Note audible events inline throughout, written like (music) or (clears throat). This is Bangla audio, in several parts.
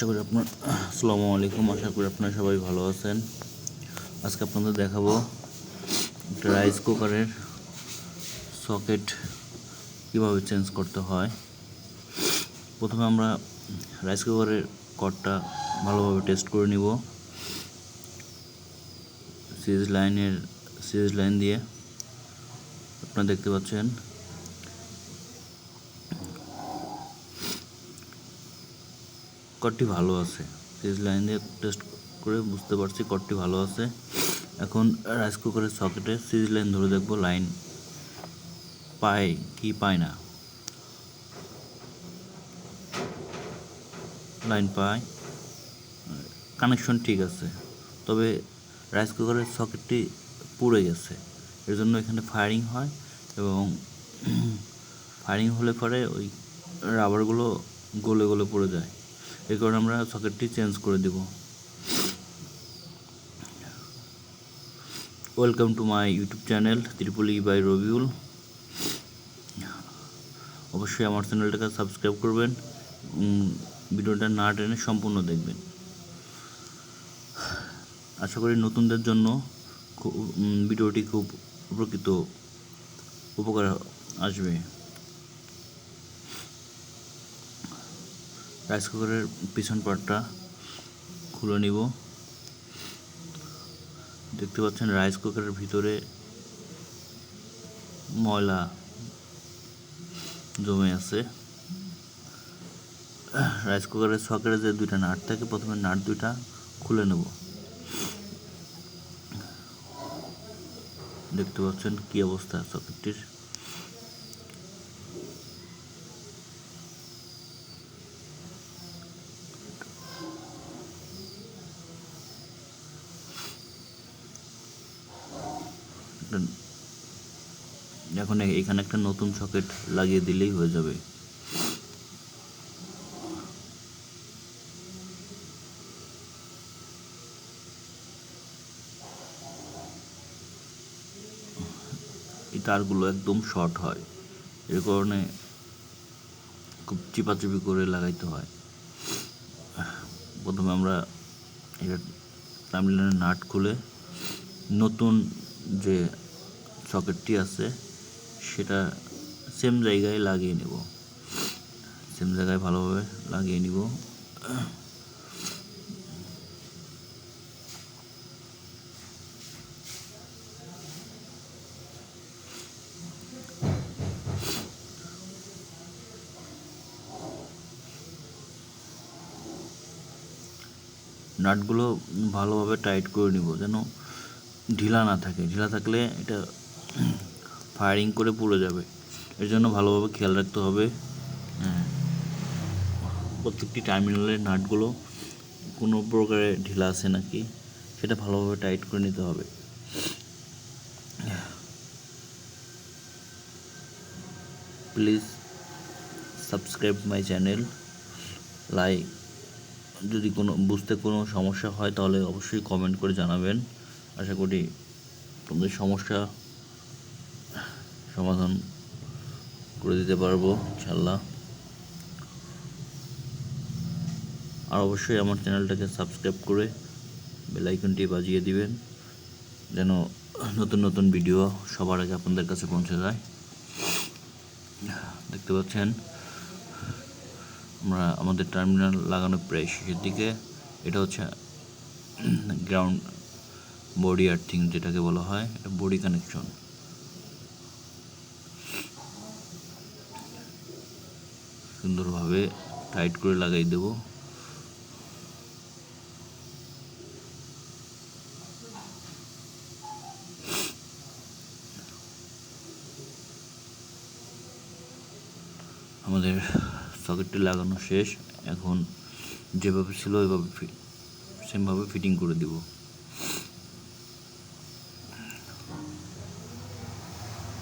আশা করি আপনার, আসসালামু আলাইকুম। আশা করি আপনারা সবাই ভালো আছেন। আজকে আপনাদের দেখাবো একটা রাইস কুকারের সকেট কীভাবে চেঞ্জ করতে হয়। প্রথমে আমরা রাইস কুকারের কটটা ভালোভাবে টেস্ট করে নিব। সিরিজ লাইনের, সিরিজ লাইন দিয়ে। আপনারা দেখতে পাচ্ছেন। কটটি ভালো আছে। সিরিজ লাইন দিয়ে টেস্ট করে বুঝতে পারছি কটটি ভালো আছে। এখন রাইস কুকারের সকেটে সিরিজ লাইন ধরে দেখব লাইন পায় কি পায় না। লাইন পায়। কানেকশন ঠিক আছে। তবে রাইস কুকারের সকেটটি পুড়ে গেছে। এর জন্য এখানে ফায়ারিং হয় এবং (clears throat) ফায়ারিং হলে পরে ওই রাবারগুলো গলে গলে পড়ে যায়। এই কারণে আমরা সকেটটি চেঞ্জ করে দেব। Welcome to my YouTube channel ত্রিপুলি by Rabiul অবশ্যই আমার চ্যানেলটাকে সাবস্ক্রাইব করবেন। ভিডিওটা না টেনে সম্পূর্ণ দেখবেন। আশা করি নতুনদের জন্য ভিডিওটি খুব উপকৃত, উপকার আসবে। রাইস কুকারের পিছন পার্টটা খুলে নিব। দেখতে পাচ্ছেন রাইস কুকারের ভিতরে ময়লা জমে আছে। রাইস কুকারের সকেটে যে দুইটা নাট থাকে, প্রথমে নাট দুইটা খুলে নেব। দেখতে পাচ্ছেন কি অবস্থা সকেটটির একটা- এখন এখানে একটা নতুন সকেট লাগিয়ে দিলেই হয়ে যাবে। এই তারগুলো একদম শর্ট হয় এর কারণে খুব চিপাচিপি করে লাগাইতে হয়। প্রথমে আমরা এটা টাইমলাইনের নাট খুলে নতুন যে সকেটটি আছে, সেটা সেম জায়গায় লাগিয়ে নেব। সেম জায়গায় ভালোভাবে লাগিয়ে নিব। নাটগুলো ভালোভাবে টাইট করে নিব, যেন ঢিলা না থাকে। ঢিলা থাকলে এটা ফায়ারিং করে পুড়ে যাবে। এর জন্য ভালোভাবে খেয়াল রাখতে হবে। হ্যাঁ, প্রত্যেকটি টার্মিনালের নাটগুলো কোনো প্রকারে ঢিলা আছে নাকি সেটা ভালোভাবে টাইট করে নিতে হবে। Please subscribe my channel like যদি কোনো বুঝতে কোনো সমস্যা হয় তাহলে অবশ্যই কমেন্ট করে জানাবেন। আশা করি তোমাদের সমস্যা সমাধান করে দিতে পারব ইনশাল্লাহ আর অবশ্যই আমার চ্যানেলটাকে সাবস্ক্রাইব করে বেল আইকনটি বাজিয়ে দিবেন, যেন নতুন নতুন ভিডিও সবার আগে আপনাদের কাছে পৌঁছে যায়। দেখতে পাচ্ছেন, আমরা আমাদের টার্মিনাল লাগানো প্রায় শেষের দিকে। এটা হচ্ছে (clears throat) গ্রাউন্ড বডি আর্থিং যেটাকে বলা হয় বডি কানেকশন সুন্দরভাবে টাইট করে লাগাই দেব। আমাদের সকেটটি লাগানো শেষ। এখন যেভাবে ছিল ওইভাবে সেমভাবে ফিটিং করে দিব।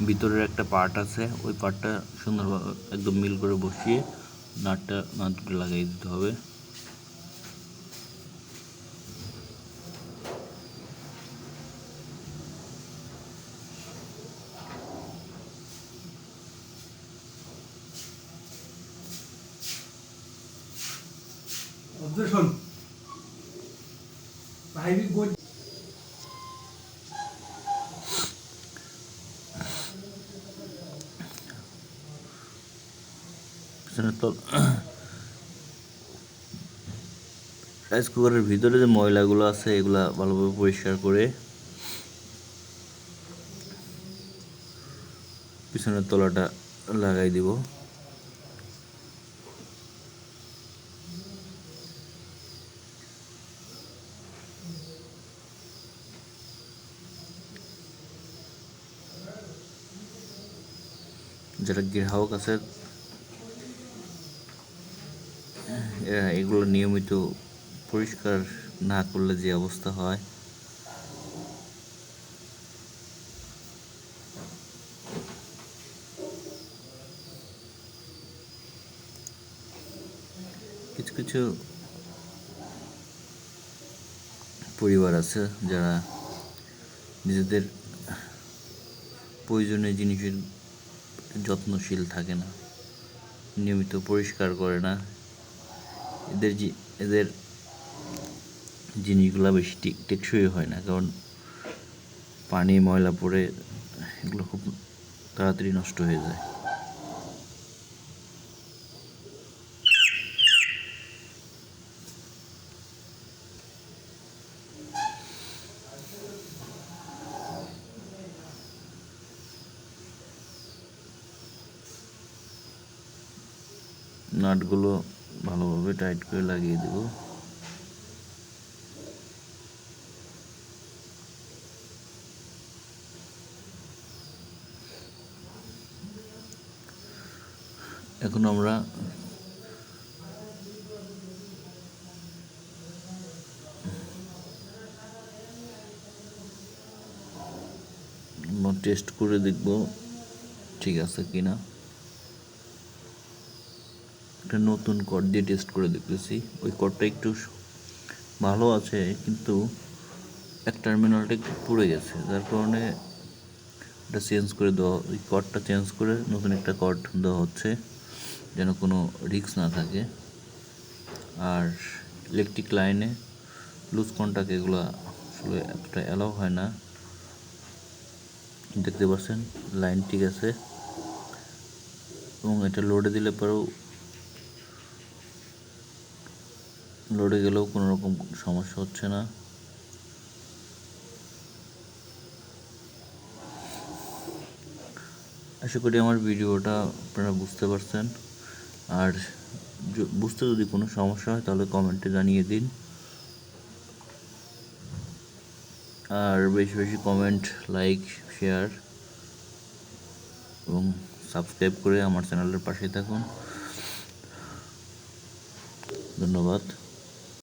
ভিতরের একটা পার্ট আছে, ওই পার্টটা সুন্দরভাবে একদম মিল করে বসিয়ে নাটটা নাটটা লাগিয়ে দিতে হবে। ভাইবি তল রাইস কুকারের ভিতরে যে ময়লাগুলো আছে, এগুলা ভালোভাবে পরিষ্কার করে পিছনের তলাটা লাগাই দিব। যারা গ্রাহক আছে এরা এগুলো নিয়মিত পরিষ্কার না করলে যে অবস্থা হয়। কিছু কিছু পরিবার আছে যারা নিজেদের প্রয়োজনীয় জিনিসের যত্নশীল থাকে না, নিয়মিত পরিষ্কার করে না। এদের জি, এদের জিনিসগুলো বেশি টিক টেকসই হয় না। কারণ পানি, ময়লা পড়ে, এগুলো খুব তাড়াতাড়ি নষ্ট হয়ে যায়। নাটগুলো ভালোভাবে টাইট করে লাগিয়ে দেব। এখন আমরা টেস্ট করে দেখব ঠিক আছে কিনা। একটা নতুন কড দিয়ে টেস্ট করে দেখতেছি। ওই কডটা একটু ভালো আছে, কিন্তু এক টার্মিনালটা একটু পুড়ে গেছে। যার কারণে এটা চেঞ্জ করে দেওয়া ওই কডটা চেঞ্জ করে নতুন একটা কড দেওয়া হচ্ছে, যেন কোনো রিস্ক না থাকে। আর ইলেকট্রিক লাইনে লুজ কন্টাক্ট এগুলো আসলে এতটা অ্যালাউ হয় না। দেখতে পাচ্ছেন লাইন ঠিক আছে। এবং এটা লোডে দিলে পরেও লোডে গেলেও কোনো রকম সমস্যা হচ্ছে না। আশা করি আমার ভিডিওটা আপনারা বুঝতে পারছেন। আর বুঝতে যদি কোনো সমস্যা হয় তাহলে কমেন্টে জানিয়ে দিন। আর বেশি বেশি কমেন্ট লাইক শেয়ার এবং সাবস্ক্রাইব করে আমার চ্যানেলের পাশে থাকুন। ধন্যবাদ।